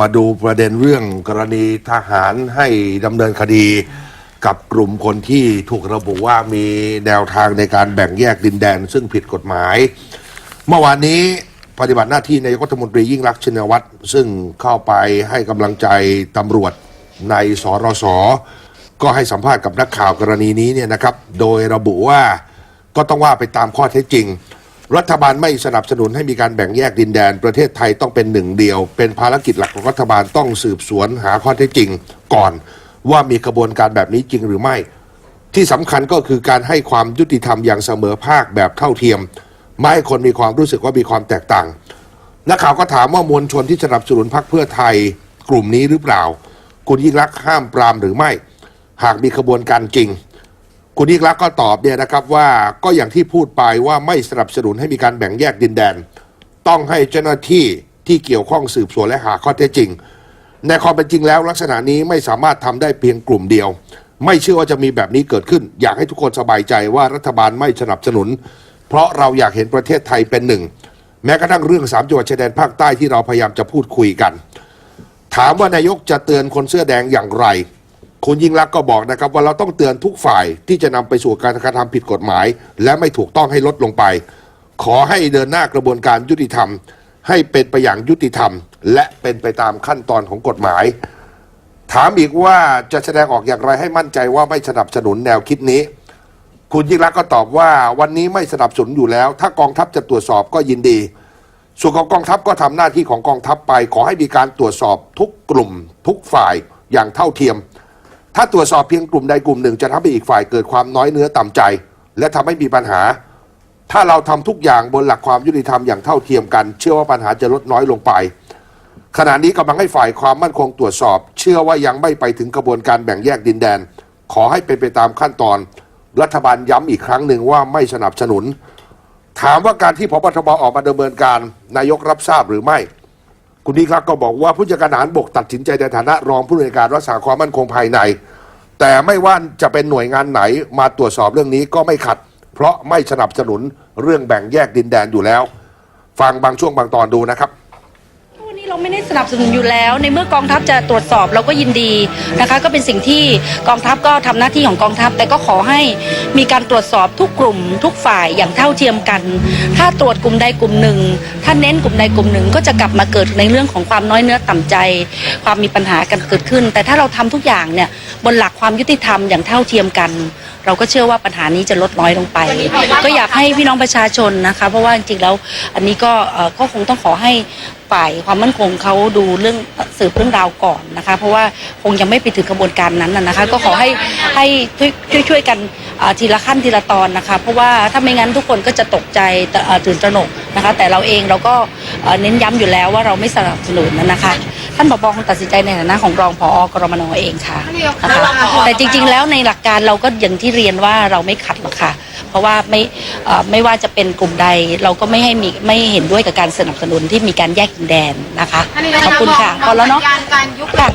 มาดูประเด็นเรื่องกรณีทหารให้ดำเนินคดี กับกลุ่มคนที่ถูกระบุว่ามีแนวทางในการแบ่งแยกดินแดน ซึ่งผิดกฎหมาย เมื่อวานนี้ปฏิบัติหน้าที่นายกรัฐมนตรียิ่งรักชินวัตรซึ่งเข้าไปให้กำลังใจตำรวจในสรสก็ให้สัมภาษณ์กับนักข่าวกรณีนี้เนี่ยนะครับ โดยระบุว่าก็ต้องว่าไปตามข้อเท็จจริง รัฐบาลไม่สนับสนุนให้มีการแบ่งแยกดินแดน ประเทศไทยต้องเป็นหนึ่งเดียว เป็นภารกิจหลักของรัฐบาลต้องสืบสวนหาข้อเท็จจริงก่อน ว่ามีกระบวนการแบบนี้จริงหรือไม่ ที่สำคัญก็คือการให้ความยุติธรรมอย่างเสมอภาคแบบเท่าเทียม ไม่ให้คนมีความรู้สึกว่ามีความแตกต่างนักข่าวก็ถามว่ามวลชนที่สนับสนุนพรรคเพื่อไทยกลุ่มนี้หรือเปล่า คุณยิ่งรักห้ามปรามหรือไม่ หากมีขบวนการจริง คุณยิ่งรักก็ตอบเนี่ยนะครับว่าก็อย่างที่พูดไปว่าไม่สนับสนุนให้มีการแบ่งแยกดินแดน ต้องให้เจ้าหน้าที่ที่เกี่ยวข้องสืบสวนและหาข้อเท็จจริง ในความเป็นจริงแล้วลักษณะนี้ไม่สามารถทำได้เพียงกลุ่มเดียว ไม่เชื่อว่าจะมีแบบนี้เกิดขึ้น อยากให้ทุกคนสบายใจว่ารัฐบาลไม่สนับสนุน เพราะเราอยากเห็นประเทศไทยเป็นหนึ่ง แม้กระทั่งเรื่องสามจังหวัดชายแดนภาคใต้ที่เราพยายามจะพูดคุยกัน ถามว่านายกจะเตือนคนเสื้อแดงอย่างไร คุณยิ่งรักษณ์ก็บอกนะครับว่าเราต้องเตือนทุกฝ่ายที่จะนำไปสู่การกระทำผิดกฎหมาย และไม่ถูกต้องให้ลดลงไป ขอให้เดินหน้ากระบวนการยุติธรรม ให้เป็นไปอย่างยุติธรรม และเป็นไปตามขั้นตอนของกฎหมาย ถามอีกว่าจะแสดงออกอย่างไรให้มั่นใจว่าไม่สนับสนุนแนวคิดนี้ คุณยิ่งรักษณ์ก็ตอบว่าวันนี้ไม่สนับสนุนอยู่แล้ว ถ้ากองทัพจะตรวจสอบก็ยินดี ส่วนของกองทัพก็ทำหน้าที่ของกองทัพไป ขอให้มีการตรวจสอบทุกกลุ่ม ทุกฝ่ายอย่างเท่าเทียม ถ้าตรวจสอบเพียงกลุ่มใดกลุ่มหนึ่ง จะทำให้อีกฝ่ายเกิดความน้อยเนื้อต่ำใจ และทำให้มีปัญหา ถ้าเราทำทุกอย่างบนหลักความยุติธรรมอย่างเท่าเทียมกัน เชื่อว่าปัญหาจะลดน้อยลงไป ขณะนี้กำลังให้ฝ่ายความมั่นคงตรวจสอบ เชื่อว่ายังไม่ไปถึงกระบวนการแบ่งแยกดินแดน ขอให้เป็นไปตามขั้นตอน รัฐบาลย้ำอีกครั้งหนึ่งว่าไม่สนับสนุน ถามว่าการที่พบทบออกมาดำเนินการนายกรับทราบหรือไม่คุณนิครับก็บอกว่าผู้จัดการทหารบกตัดสินใจในฐานะรองผู้ในวยการรักษาความมั่นคงภายใน แต่ไม่ว่าจะเป็นหน่วยงานไหนมาตรวจสอบเรื่องนี้ก็ไม่ขัด เพราะไม่สนับสนุนเรื่องแบ่งแยกดินแดนอยู่แล้ว ฟังบางช่วงบางตอนดูนะครับ เราไม่ได้สนับสนุนอยู่แล้ว ในเมื่อกองทัพจะตรวจสอบเราก็ยินดีนะคะ ก็เป็นสิ่งที่กองทัพก็ทำหน้าที่ของกองทัพ แต่ก็ขอให้มีการตรวจสอบทุกกลุ่ม ทุกฝ่ายอย่างเท่าเทียมกัน ถ้าตรวจกลุ่มใดกลุ่มหนึ่ง ถ้าเน้นกลุ่มใดกลุ่มหนึ่ง ก็จะกลับมาเกิดในเรื่องของความน้อยเนื้อต่ำใจ ความมีปัญหากันเกิดขึ้น แต่ถ้าเราทำทุกอย่างเนี่ยบนหลักความยุติธรรมอย่างเท่าเทียมกัน เราก็เชื่อว่าปัญหานี้จะลดน้อยลงไป ก็อยากให้พี่น้องประชาชนนะคะ เพราะว่าจริงๆแล้วอันนี้ก็เอ่อก็คงต้องขอให้ฝ่ายความมั่นคงเขาดูเรื่องสืบเรื่องราวก่อนนะคะ เพราะว่าคงยังไม่ไปถึงกระบวนการนั้นนะคะ ก็ขอให้ให้ช่วยช่วยกันทีละขั้นทีละตอนนะคะ เพราะว่าถ้าไม่งั้นทุกคนก็จะตกใจตื่นตระหนกนะคะ แต่เราเองเราก็เน้นย้ำอยู่แล้วว่าเราไม่สนับสนุนนะคะ ท่านผบคงตัดสินใจในฐานะของรองผอกรมนเองค่ะนะคะแต่จริง ๆ แล้วในหลักการเราก็อย่างที่เรียนว่าเราไม่ขัดหรอกค่ะ เพราะว่าไม่เอ่อไม่ว่าจะเป็นกลุ่มใด เราก็ไม่ให้มีไม่เห็นด้วยกับการสนับสนุนที่มีการแยกดินแดนนะคะขอบคุณค่ะพอแล้วเนาะ การยุบค่ะ